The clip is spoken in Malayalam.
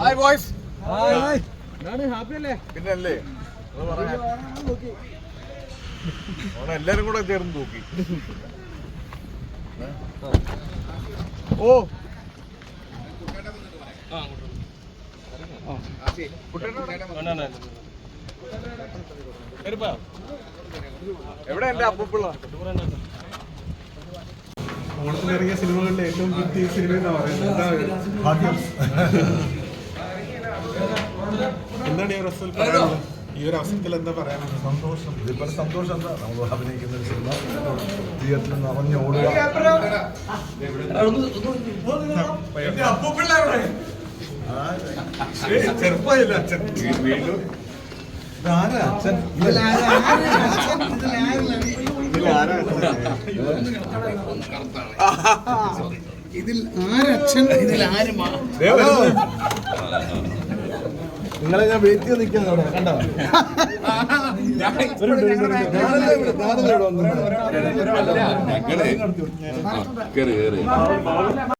ഹായ് ബോയ്സ് ഹാപ്പി അല്ലേ? പിന്നല്ലേ? എല്ലാരും കൂടെ ചേർന്ന് നോക്കി. ഓ. എവിടെ എന്റെ അപ്പുള്ള ഓണത്തിലിറങ്ങിയ സിനിമകളിൽ ഏറ്റവും ഹിറ്റ് സിനിമ എന്നാ പറയുന്നത്? എന്താണ് ഈ റസൽ പറയാനുള്ളത്? ഈ ഒരു അവസരത്തിൽ എന്താ പറയാനുള്ളത്? സന്തോഷം. ഇതിപ്പോൾ സന്തോഷം എന്താ? നമ്മൾ അഭിനയിക്കുന്ന ഒരു സിനിമ. തിയേറ്ററിൽ നിറഞ്ഞു ഓടുക. ചെറുപ്പമില്ല അച്ഛൻ. വീണ്ടും. ഇതാരാ അച്ഛൻ? ഇതിൽ ആരച്ഛൻ ഇതിൽ ആര്. നിങ്ങളെ ഞാൻ വെയിറ്റ് ചെയ്ത് നിൽക്കുന്നത് അവിടെ കണ്ടോ? ഞങ്ങൾ കേറി കേറി.